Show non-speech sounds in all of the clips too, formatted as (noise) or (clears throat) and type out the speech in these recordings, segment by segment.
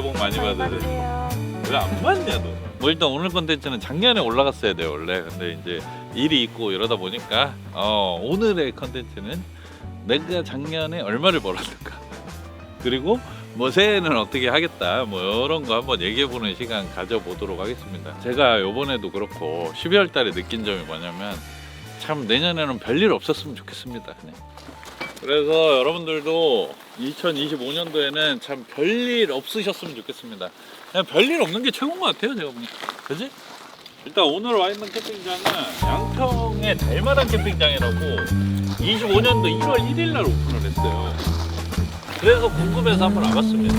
새해 복 많이 받으세요. 왜 안 받냐 너? 뭐 일단 오늘 컨텐츠는 작년에 올라갔어야 돼요 원래. 근데 이제 일이 있고 이러다 보니까 어, 오늘의 컨텐츠는 내가 작년에 얼마를 벌었는가. (laughs) 그리고 뭐 새해는 어떻게 하겠다 뭐 이런 거 한번 얘기해 보는 시간 가져보도록 하겠습니다. 제가 요번에도 그렇고 12월 달에 느낀 점이 뭐냐면 참 내년에는 별일 없었으면 좋겠습니다. 그냥. 그래서 여러분들도 2025년도에는 참 별일 없으셨으면 좋겠습니다. 그냥 별일 없는 게 최고인 것 같아요, 제가 보니까. 그지? 일단 오늘 와 있는 캠핑장은 양평의 달마당 캠핑장이라고 25년도 1월 1일 날 오픈을 했어요. 그래서 궁금해서 한번 와봤습니다.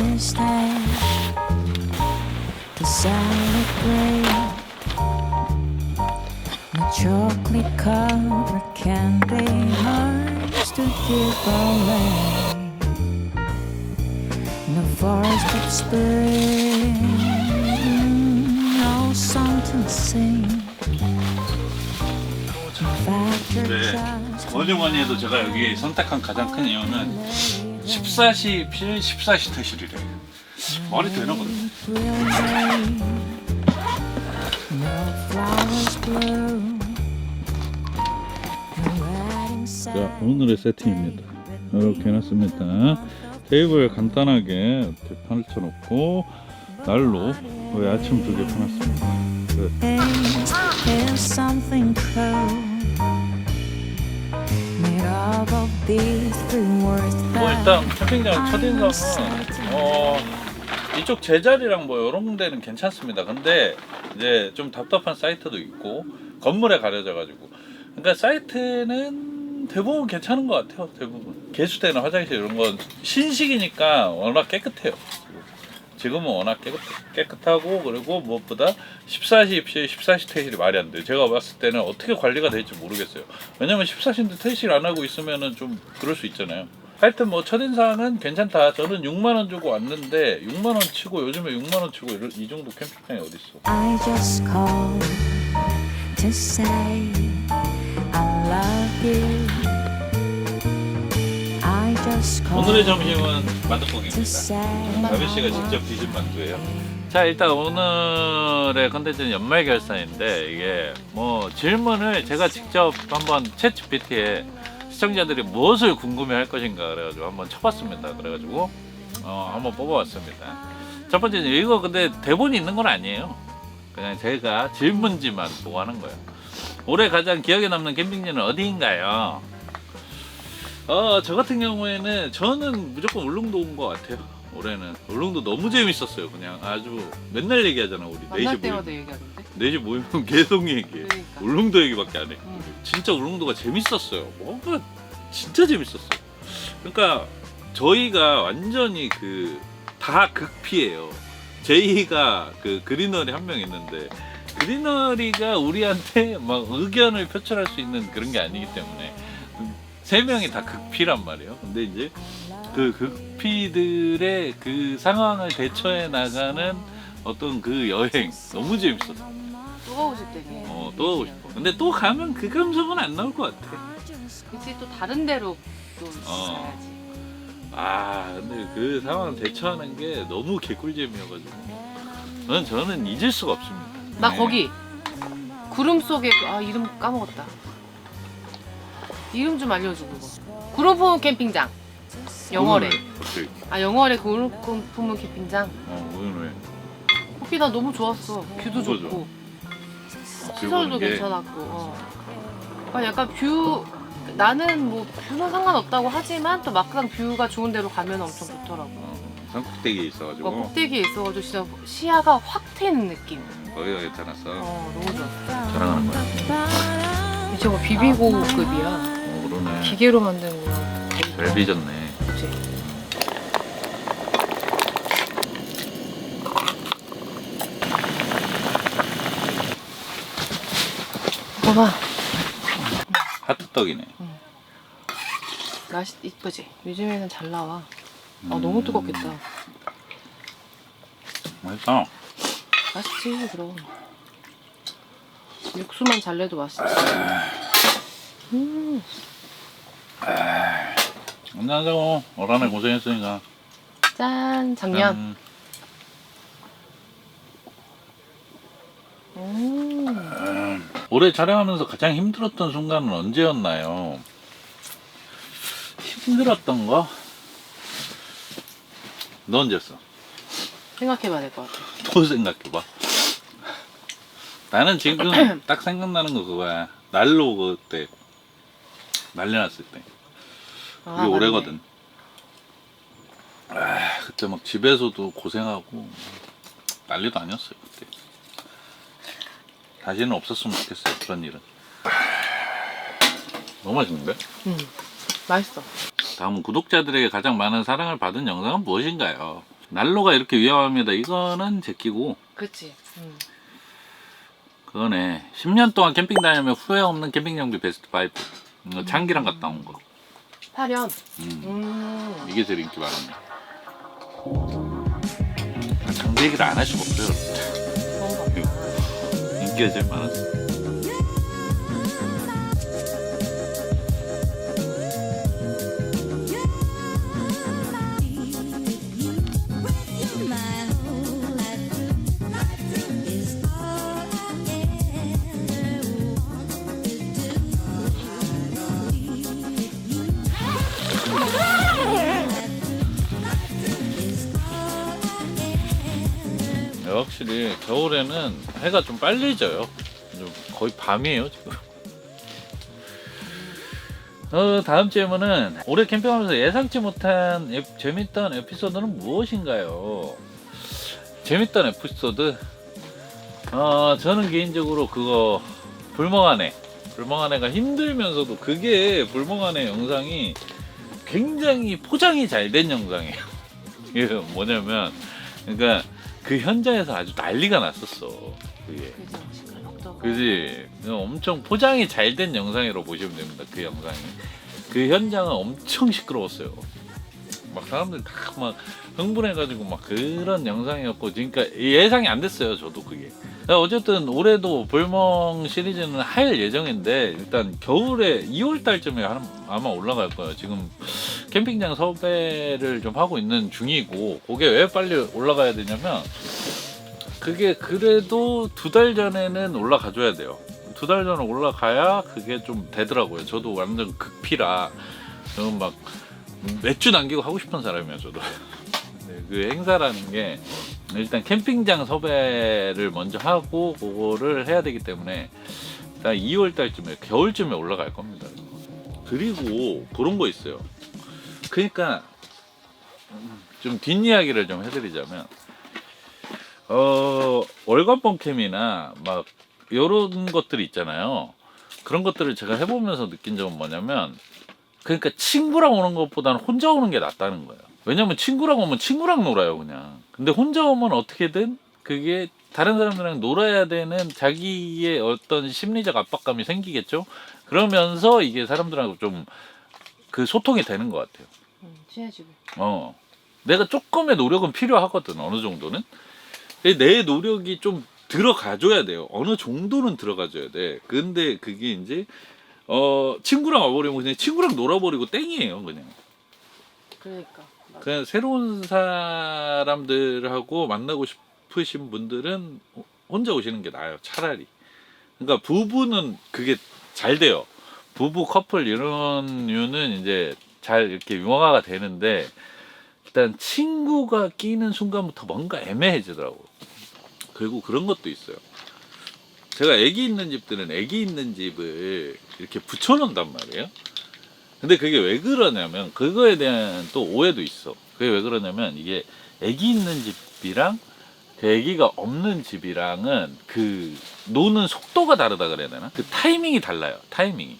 Chocolate covered candy hearts to give away, no forested spring, no song to sing. In fact, you're 네. just 뭐니 해도 제가 여기 선택한 가장 큰 이유는 14시 필 14시 퇴실이래. 말이 되나 보네. will wait. No flowers bloom. 자, 오늘의 세팅입니다. 이렇게 해놨습니다. 테이블 간단하게 펼쳐놓고 난로 거의 아침 두개 words 뭐 일단 캠핑장 첫인상은 어 이쪽 제자리랑 뭐 이런 데는 괜찮습니다. 근데 이제 좀 답답한 사이트도 있고 건물에 가려져 가지고 그러니까 사이트는 대부분 괜찮은 것 같아요. 대부분 개수대나 화장실 이런 건 신식이니까 워낙 깨끗해요. 지금은 워낙 깨끗, 깨끗 하고 그리고 무엇보다 14시 입실, 14시 퇴실이 말이 안 돼요. 제가 봤을 때는 어떻게 관리가 될지 모르겠어요. 왜냐면 14시인데 퇴실 안 하고 있으면은 좀 그럴 수 있잖아요. 하여튼 뭐 첫인상은 괜찮다. 저는 6만 원 주고 왔는데 6만 원 치고 요즘에 6만 원 치고 이 정도 캠핑장이 어디 있어? I just called to say I love you. 오늘의 점심은 만두국입니다. 다빈 씨가 직접 뒤진 만두예요. 자 일단 오늘의 컨텐츠는 연말 결산인데 이게 뭐 질문을 제가 직접 한번 챗 GPT에 시청자들이 무엇을 궁금해할 것인가 그래가지고 한번 쳐봤습니다. 그래가지고 어, 한번 뽑아봤습니다. 첫 번째는 이거 근데 대본이 있는 건 아니에요. 그냥 제가 질문지만 보고 하는 거예요. 올해 가장 기억에 남는 캠핑지는 어디인가요? 어, 저 같은 경우에는 저는 무조건 울릉도 온 것 같아요. 올해는 울릉도 너무 재밌었어요. 그냥 아주 맨날 얘기하잖아 우리 만날 4시 모임. 때마다 얘기하는데. 4시 모이면 계속 얘기해. 그러니까. 울릉도 얘기밖에 안 해. 응. 진짜 울릉도가 재밌었어요. 뭔가 진짜 재밌었어. 그러니까 저희가 완전히 그 다 극피예요. 제이가 그 그리너리 한명 있는데 그리너리가 우리한테 막 의견을 표출할 수 있는 그런 게 아니기 때문에 세 명이 다 극피란 말이에요. 근데 이제 그 극피들의 그 상황을 대처해 나가는 어떤 그 여행 너무 재밌었어. 또 가고 싶대. 어, 또 가고 싶어. 근데 또 가면 그 감성은 안 나올 것 같아. 그치 또 다른 데로 또 어. 가야지. 아, 근데 그 상황 대처하는 게 너무 개꿀잼이어가지고. 저는, 저는 잊을 수가 없습니다. 나 네. 거기 구름 속에 그- 아 이름 까먹었다. 이름 좀 알려줘 그거. 구름포문 캠핑장. 영월에. 갑자기. 아 영월에 구름포문 캠핑장. 어, 오늘 왜? 커피 나 너무 좋았어. 뷰도 뭐가 좋고 아, 시설도 게 괜찮았고. 어. 아, 약간 뷰 나는 뭐 뷰는 상관없다고 하지만 또 막상 뷰가 좋은 데로 가면 엄청 좋더라고. 어, 산꼭대기에 있어가지고. 어, 꼭대기에 있어가지고 진짜 시야가 확 트이는 느낌. 거기가 괜찮았어. 어 너무 좋아. 자랑하는 거야. 저거 비비고급이야. 어, 그러네. 기계로 만든 거야. 잘 빚었네. 그치? 봐봐. 하트떡이네. 맛이 이쁘지? 요즘에는 잘 나와. 아 너무 뜨겁겠다. 맛있어. 맛있지 그럼. 육수만 잘 내도 맛있지. 음. 안녕하세요. 오란에 고생했으니까. 짠, 작년. 음, 음. 올해 촬영하면서 가장 힘들었던 순간은 언제였나요? 힘들었던 거? 너 언제였어? 생각해봐야 될 것 같아. 또 생각해봐. 나는 지금 (clears throat) 딱 생각나는 거 그거야. 날로 그때 난리 났을 때. 아, 그게 올해거든. 아, 그때 막 집에서도 고생하고 난리도 아니었어요 그때. 다시는 없었으면 좋겠어요 그런 일은. 아, 너무 맛있는데? 음. 맛있어. 다음은 구독자들에게 가장 많은 사랑을 받은 영상은 무엇인가요? 난로가 이렇게 위험합니다. 이거는 제끼고 그치. 음. 그거네. 10년 동안 캠핑 다니며 후회 없는 캠핑 장비 베스트 5. 이거 장기랑 갔다 온 거. 8년. 음. 음. 이게 제일 인기 많은데. 장비 얘기를 안 할 수가 없어요. 그런 거 같다. 인기가 제일 많았어. 확실히 겨울에는 해가 좀 빨리 져요. 좀 거의 밤이에요 지금. 어, 다음 질문은 올해 캠핑하면서 예상치 못한 에- 재밌던 에피소드는 무엇인가요? 재밌던 에피소드? 어, 저는 개인적으로 그거. 불멍한 애가 힘들면서도 그게 불멍한 애 영상이 굉장히 포장이 잘 된 영상이에요. (laughs) 이게 뭐냐면 그러니까 그 현장에서 아주 난리가 났었어. 그게. 그지? 엄청 포장이 잘 된 영상이라고 보시면 됩니다. 그 영상이. 그 현장은 엄청 시끄러웠어요. 막 사람들 다 막 흥분해가지고 막 그런 영상이었고, 그러니까 예상이 안 됐어요. 저도 그게. 어쨌든 올해도 불멍 시리즈는 할 예정인데 일단 겨울에 2월 달쯤에 아마 올라갈 거예요. 지금 캠핑장 섭외를 좀 하고 있는 중이고 그게 왜 빨리 올라가야 되냐면 그게 그래도 두 달 전에는 올라가 줘야 돼요. 두 달 전에 올라가야 그게 좀 되더라고요. 저도 완전 극피라 저는 막 몇주 남기고 하고 싶은 사람이에요. 저도. 네, 그 행사라는 게 일단 캠핑장 섭외를 먼저 하고 그거를 해야 되기 때문에 일단 2월 달쯤에 겨울쯤에 올라갈 겁니다. 그리고 그런 거 있어요. 그러니까 좀 뒷이야기를 좀 해드리자면 어 월간봉 캠이나 막 이런 것들이 있잖아요. 그런 것들을 제가 해보면서 느낀 점은 뭐냐면 그러니까 친구랑 오는 것보다는 혼자 오는 게 낫다는 거예요. 왜냐면 친구랑 오면 친구랑 놀아요 그냥. 근데 혼자 오면 어떻게든 그게 다른 사람들이랑 놀아야 되는 자기의 어떤 심리적 압박감이 생기겠죠. 그러면서 이게 사람들하고 좀 그 소통이 되는 것 같아요. 음, 친해지고. 어. 내가 조금의 노력은 필요하거든, 어느 정도는. 내 노력이 좀 들어가줘야 돼요. 어느 정도는 들어가줘야 돼. 근데 그게 이제, 어, 친구랑 와버리면 그냥 친구랑 놀아버리고 땡이에요, 그냥. 그러니까. 맞아. 그냥 새로운 사람들하고 만나고 싶으신 분들은 혼자 오시는 게 나아요, 차라리. 그러니까 부부는 그게 잘 돼요. 부부 커플 이런 류는 이제 잘 이렇게 융화가 되는데 일단 친구가 끼는 순간부터 뭔가 애매해지더라고. 그리고 그런 것도 있어요. 제가 애기 있는 집들은 애기 있는 집을 이렇게 붙여놓는단 말이에요. 근데 그게 왜 그러냐면 그거에 대한 또 오해도 있어. 그게 왜 그러냐면 이게 애기 있는 집이랑 그 애기가 없는 집이랑은 그 노는 속도가 다르다 그래야 되나? 그 타이밍이 달라요. 타이밍이.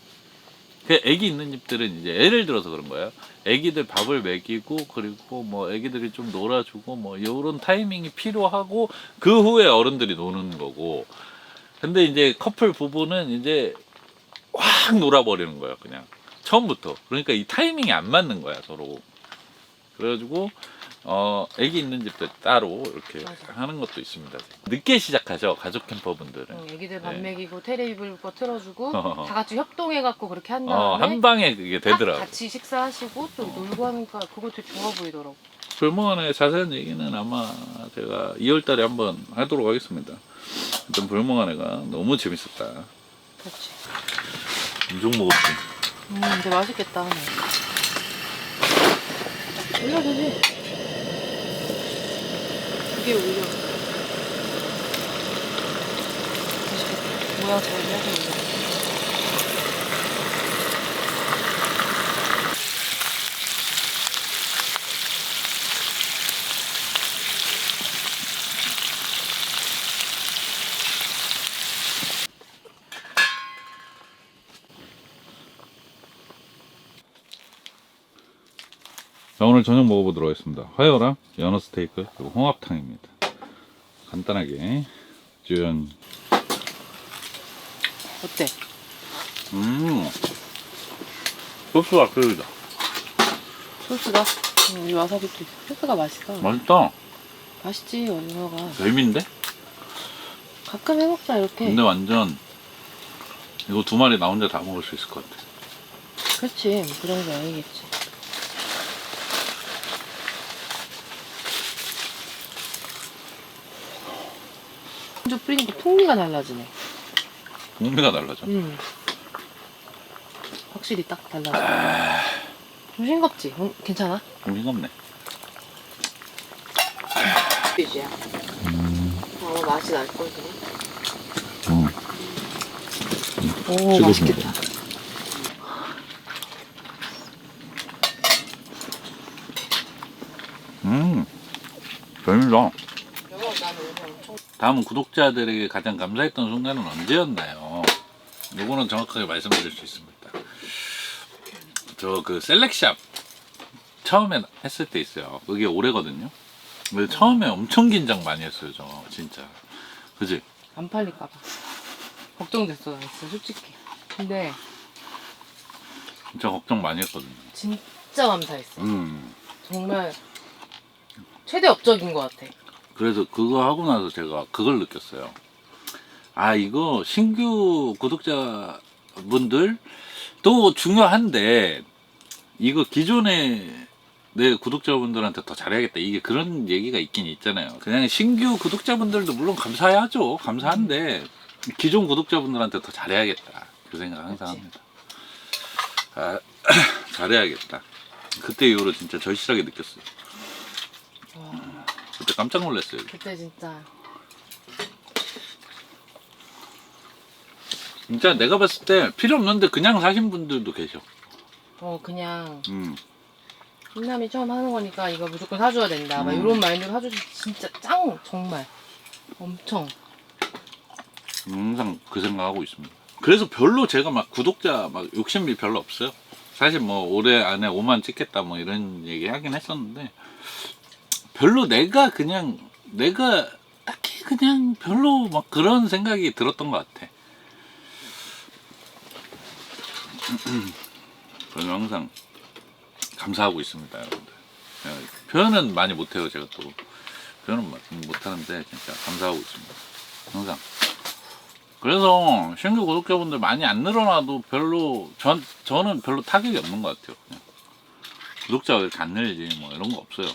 그 애기 있는 집들은 이제 예를 들어서 그런 거예요. 애기들 밥을 먹이고 그리고 뭐 애기들이 좀 놀아주고 뭐 요런 타이밍이 필요하고 그 후에 어른들이 노는 거고. 근데 이제 커플 부부는 이제 확 놀아버리는 거예요. 그냥 처음부터. 그러니까 이 타이밍이 안 맞는 거야 서로. 그래가지고 어 애기 있는 집들 따로 이렇게 맞아. 하는 것도 있습니다. 늦게 시작하죠 가족 캠퍼분들은. 응, 애기들 밥 네. 먹이고 테레비를 거 틀어주고. (laughs) 다 같이 협동해갖고 그렇게 한 어, 다음에 한 방에 그게 딱 되더라고. 같이 식사하시고 좀 놀고 하니까 그거 되게 좋아 보이더라고. 불멍안의 자세한 얘기는 아마 제가 2월 달에 한번 하도록 하겠습니다. 일단 불멍안에가 너무 재밌었다. 그렇지. 엄청 먹었지. 음, 근데 맛있겠다. 올려 되지. 이게 올려. 맛있겠다. 모양 잘 해서 올려. 오늘 저녁 먹어보도록 하겠습니다. 화요랑 연어 스테이크 그리고 홍합탕입니다. 간단하게 짠. 어때? 음. 소스가 끓이다. 소스가? 음, 이 와사비도 있어. 소스가 맛있어. 맛있다. 맛있지, 연어가. 뱀인데? 가끔 해먹자, 이렇게. 근데 완전 이거 두 마리 나 혼자 다 먹을 수 있을 것 같아. 그렇지. 그 정도 아니겠지. 먼저 뿌리니까 풍미가 달라지네. 풍미가 달라져. 음. 확실히 딱 달라져. 좀 싱겁지? 응, 괜찮아? 좀 싱겁네. 비지야. 아마 맛이 날 거지. 음. 오, 맛있겠다. 음. 재밌다. 다음은 구독자들에게 가장 감사했던 순간은 언제였나요? 요거는 정확하게 말씀드릴 수 있습니다. 저 그 셀렉샵 처음에 했을 때 있어요. 그게 올해거든요. 근데 처음에 엄청 긴장 많이 했어요, 저 진짜. 그지? 안 팔릴까봐. 걱정됐어, 나 진짜 솔직히. 근데 진짜 걱정 많이 했거든요. 진짜 감사했어. 음. 정말 최대 업적인 것 같아. 그래서 그거 하고 나서 제가 그걸 느꼈어요. 아, 이거 신규 구독자분들도 중요한데, 이거 기존에 내 구독자분들한테 더 잘해야겠다. 이게 그런 얘기가 있긴 있잖아요. 그냥 신규 구독자분들도 물론 감사해야죠. 감사한데, 기존 구독자분들한테 더 잘해야겠다. 그 생각 항상. 합니다. 아, (clears throat) 잘해야겠다. 그때 이후로 진짜 절실하게 느꼈어요. 와, 그때 깜짝 놀랐어요. 그때 진짜 진짜 내가 봤을 때 필요 없는데 그냥 사신 분들도 계셔. 어 그냥 음. 신남이 처음 하는 거니까 이거 무조건 사줘야 된다. 막 음. 이런 마인드로 사주시 진짜 짱 정말 엄청 항상 그 생각하고 있습니다. 그래서 별로 제가 막 구독자 막 욕심이 별로 없어요. 사실 뭐 올해 안에 5만 찍겠다 뭐 이런 얘기 하긴 했었는데 별로 내가 그냥 내가 딱히 그냥 별로 막 그런 생각이 들었던 것 같아. (clears throat) 저는 항상 감사하고 있습니다, 여러분들. 예, 표현은 많이 못해요, 제가 또. 표현은 마- 못하는데 진짜 감사하고 있습니다. 항상. 그래서 신규 구독자분들 많이 안 늘어나도 별로 전 저는 별로 타격이 없는 것 같아요. 그냥. 구독자가 왜 이렇게 안 늘지 뭐 이런 거 없어요.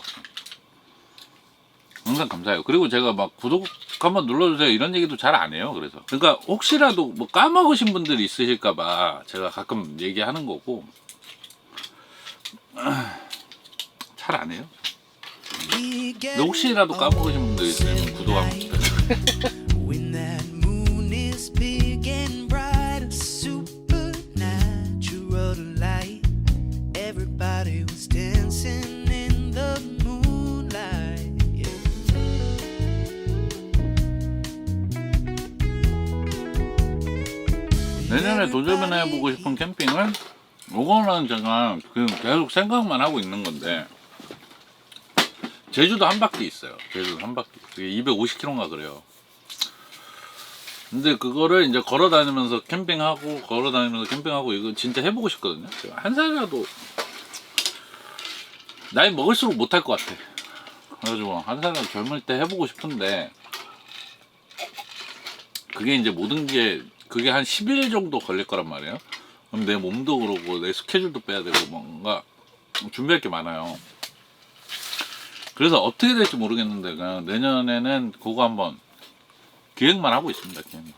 항상 감사해요. 그리고 제가 막 구독 한번 눌러주세요 이런 얘기도 잘 안 해요. 그래서 그러니까 혹시라도 뭐 까먹으신 분들이 있으실까봐 제가 가끔 얘기하는 거고 (clears throat) 잘 안 해요. 근데 혹시라도 까먹으신 분들 있으면 구독 한번. When (laughs) 내년에 도전해보고 싶은 캠핑은 이거는 제가 지금 계속 생각만 하고 있는 건데 제주도 한 바퀴 있어요. 제주도 한 바퀴. 그게 250km인가 그래요. 근데 그거를 이제 걸어 다니면서 캠핑하고 걸어 다니면서 캠핑하고 이거 진짜 해보고 싶거든요. 제가 한 살이라도 나이 먹을수록 못할 것 같아. 그래가지고 한 살이라도 젊을 때 해보고 싶은데 그게 이제 모든 게 그게 한 10일 정도 걸릴 거란 말이에요. 그럼 내 몸도 그러고 내 스케줄도 빼야 되고 뭔가 준비할 게 많아요. 그래서 어떻게 될지 모르겠는데 그냥 내년에는 그거 한번 기획만 하고 있습니다. 기획만.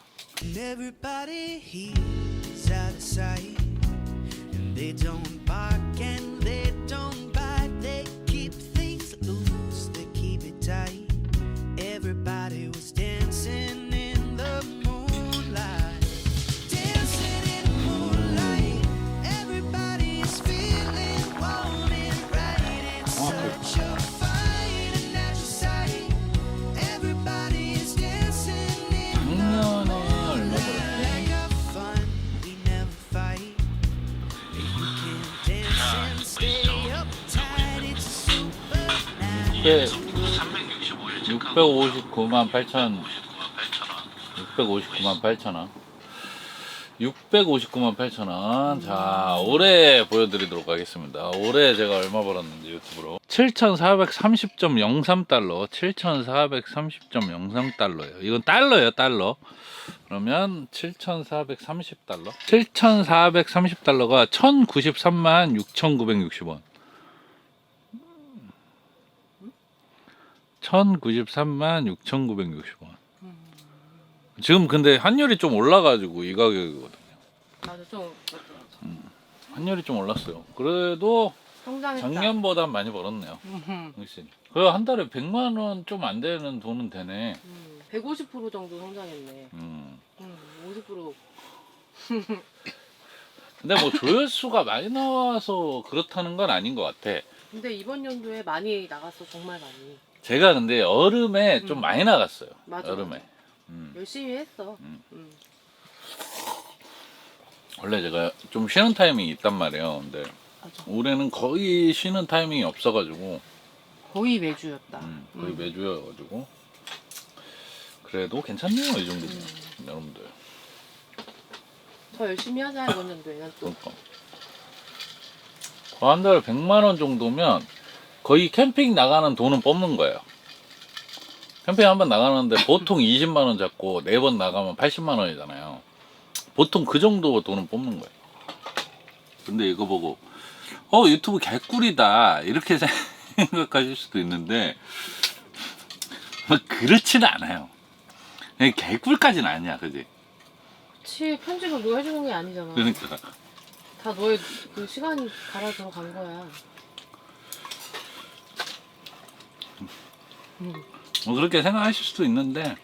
Night. 659만 8천 659만 8천 원 659만 8천 원. 자, 올해 보여드리도록 하겠습니다. 올해 제가 얼마 벌었는지 유튜브로. 7,430.03달러. 7,430.03달러예요. 이건 달러예요, 달러. 그러면 7,430달러. 7,430달러가 1,093만 6,960원. 1,093만 6,960원. 지금 근데 환율이 좀 올라가지고 이 가격이거든요. 맞아 좀 맞아. 환율이 좀 올랐어요. 그래도 성장했다. 작년보다 많이 벌었네요. 음흠. 확실히. 그한 달에 100만 원 좀 안 되는 돈은 되네. 음, 150% 정도 성장했네. 음. 음, 50% (laughs) 근데 뭐 조회수가 많이 나와서 그렇다는 건 아닌 것 같아. 근데 이번 연도에 많이 나갔어 정말 많이. 제가 근데 여름에 좀 음. 많이 나갔어요. 맞아, 여름에. 음. 열심히 했어. 음. 음. 원래 제가 좀 쉬는 타이밍이 있단 말이에요. 근데 맞아. 올해는 거의 쉬는 타이밍이 없어가지고 거의 매주였다. 음, 거의 음. 매주여가지고 그래도 괜찮네요 이 정도면 음. 여러분들 더 열심히 하자 연도에는 또. 그러니까 한 달에 100만 원 정도면 거의 캠핑 나가는 돈은 뽑는 거예요. 캠핑 한 번 나가는데 (laughs) 보통 20만 원 잡고 네 번 나가면 80만 원이잖아요. 보통 그 정도 돈은 뽑는 거예요. 근데 이거 보고 어 유튜브 개꿀이다. 이렇게 (laughs) 생각하실 수도 있는데 뭐 (laughs) 그렇지는 않아요. 그냥 개꿀까지는 아니야 그지? 그치 편집을 너 해주는 게 아니잖아. 그러니까. 다 너의 그 시간이 갈아 들어간 거야. 뭐 그렇게 생각하실 수도 있는데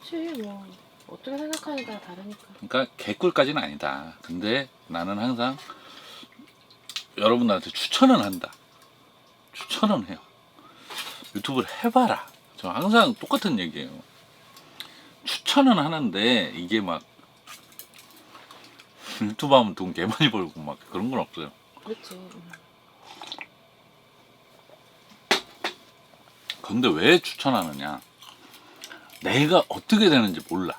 그치 뭐 어떻게 생각하느냐에 따라 다르니까. 그러니까 개꿀까지는 아니다. 근데 나는 항상 여러분들한테 추천은 한다. 추천은 해요. 유튜브를 해봐라. 저 항상 똑같은 얘기예요. 추천은 하는데 이게 막 (laughs) 유튜브 하면 돈 개 많이 벌고 막 그런 건 없어요. 그렇지. 근데 왜 추천하느냐? 내가 어떻게 되는지 몰라.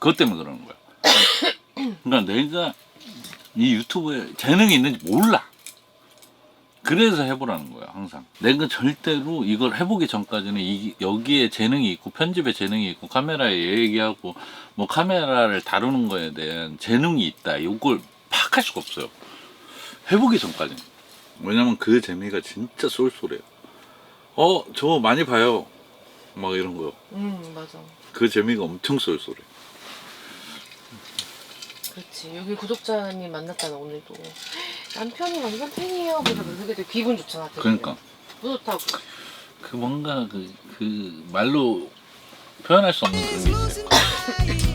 그것 때문에 그러는 거야. 그러니까 내가 이 유튜브에 재능이 있는지 몰라. 그래서 해보라는 거야, 항상. 내가 절대로 이걸 해보기 전까지는 이, 여기에 재능이 있고, 편집에 재능이 있고, 카메라에 얘기하고, 뭐 카메라를 다루는 거에 대한 재능이 있다. 이걸 파악할 수가 없어요. 해보기 전까지는. 왜냐면 그 재미가 진짜 쏠쏠해요. 어, 저 많이 봐요. 막 이런 거. 음 맞아. 그 재미가 엄청 쏠쏠해. 그렇지. 여기 구독자님 만났잖아 오늘도. (gasps) 남편이 완전 팬이에요. 그래서 그게 되게 기분 좋잖아. 되게. 그러니까. 뿌듯하고. 그 뭔가 그, 그 말로 표현할 수 없는 그런 게 있어요. (laughs)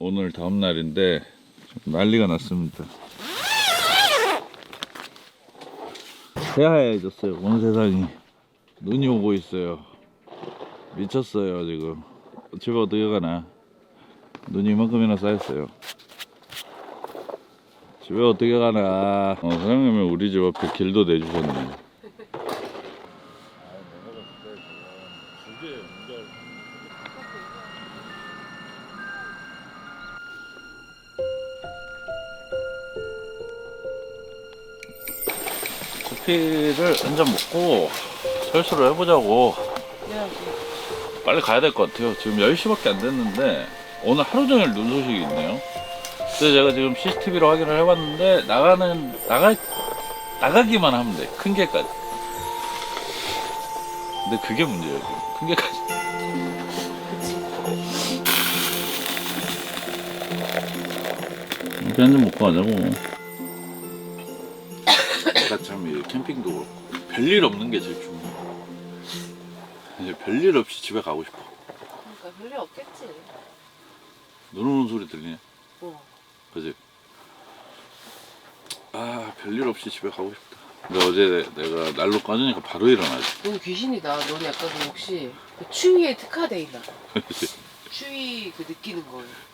오늘 다음 날인데 좀 난리가 났습니다. 새하얘졌어요. 온 세상이 눈이 오고 있어요. 미쳤어요 지금. 집에 어떻게 가나? 눈이 이만큼이나 쌓였어요. 집에 어떻게 가나? 어, 사장님이 우리 집 앞에 길도 내주셨네. 커피를 한 잔 먹고 설수를 해보자고. 빨리 가야 될 것 같아요 지금 10시밖에 안 됐는데 오늘 하루 종일 눈 소식이 있네요 그래서 제가 지금 CCTV로 확인을 해봤는데 나가는 나가 나가기만 하면 돼. 큰 개까지. 근데 그게 문제예요. 지금. 큰 개까지. 이렇게 한잔 먹고 가자고. 참이 캠핑도 그렇고 별일 없는 게 제일 중요해. 이제 별일 없이 집에 가고 싶어. 그러니까 별일 없겠지. 눈 오는 소리 들리네. 어. 그지? 아 별일 없이 집에 가고 싶다. 근데 어제 내가 날로 꺼지니까 바로 일어나지. 너무 귀신이다. 너는 약간 그 혹시 그 추위에 특화돼 있나? 추위 그 느끼는.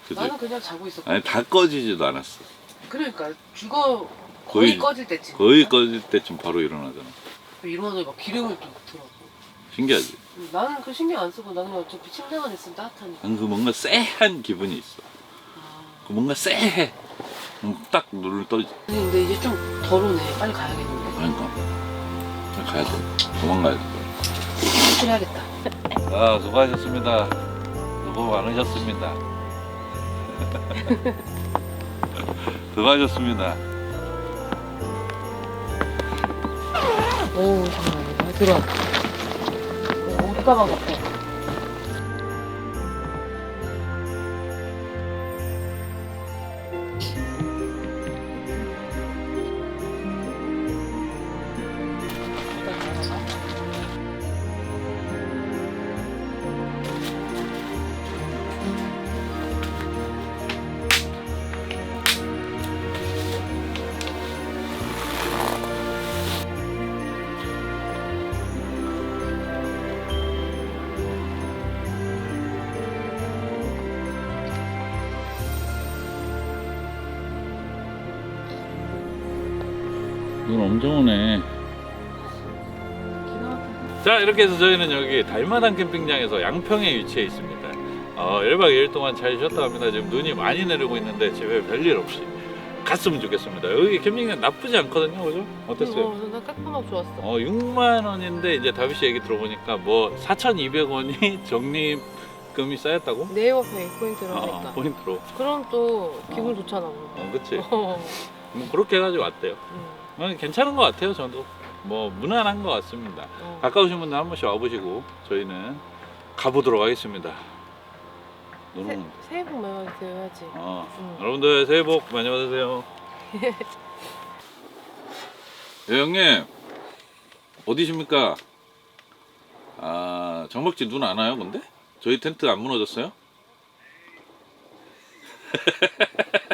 그지? 나는 그냥 자고 있었거든. 아니 다 꺼지지도 않았어. 그러니까 죽어 거의, 거의- 꺼질 때쯤. 거의 꺼질 때쯤 바로 일어나잖아. 일어나서 막 기름을 또 들어. 신기하지? 나는 그 신경 안 쓰고 나는 어차피 침대만 있으면 따뜻하니까. 난그 뭔가 쎄한 기분이 있어. 아. 그 뭔가 쎄해. 음, 딱 눈을 떠지. 아니, 근데 이제 좀 덜 오네. 빨리 가야겠는데. 그러니까 그냥 가야 돼. 도망가야 돼. 출해야겠다. 아 수고하셨습니다. 수고 많으셨습니다. (laughs) 수고하셨습니다. 오 잠깐만 들어와. 어, 옷 가방 같아. 눈 엄청 오네. 자 이렇게 해서 저희는 여기 달마당 캠핑장에서 양평에 위치해 있습니다. 어, 1박 2일 동안 잘 쉬었다 갑니다. 지금 눈이 많이 내리고 있는데 집에 별일 없이 갔으면 좋겠습니다. 여기 캠핑장 나쁘지 않거든요, 그죠? 어땠어요? 어, 나 깔끔하고 좋았어. 어 6만 원인데 이제 다비 씨 얘기 들어보니까 뭐 4,200원이 (laughs) 적립금이 쌓였다고? 네이버페이 포인트로 어, 하니까. 포인트로. 그럼 또 기분 좋잖아. 어, 그치. (laughs) 어. 뭐 그렇게 해가지고 왔대요. 음, 어, 괜찮은 것 같아요, 저도. 뭐 무난한 것 같습니다. 어. 가까우신 분들 한 번씩 와보시고 저희는 가보도록 하겠습니다. 새, 새해 복 많이 받으세요 해야지. 어, 응. 여러분들 새해 복 많이 받으세요. (laughs) 예, 형님 어디십니까? 아 정박지 눈 안 와요, 근데? 저희 텐트 안 무너졌어요? (laughs)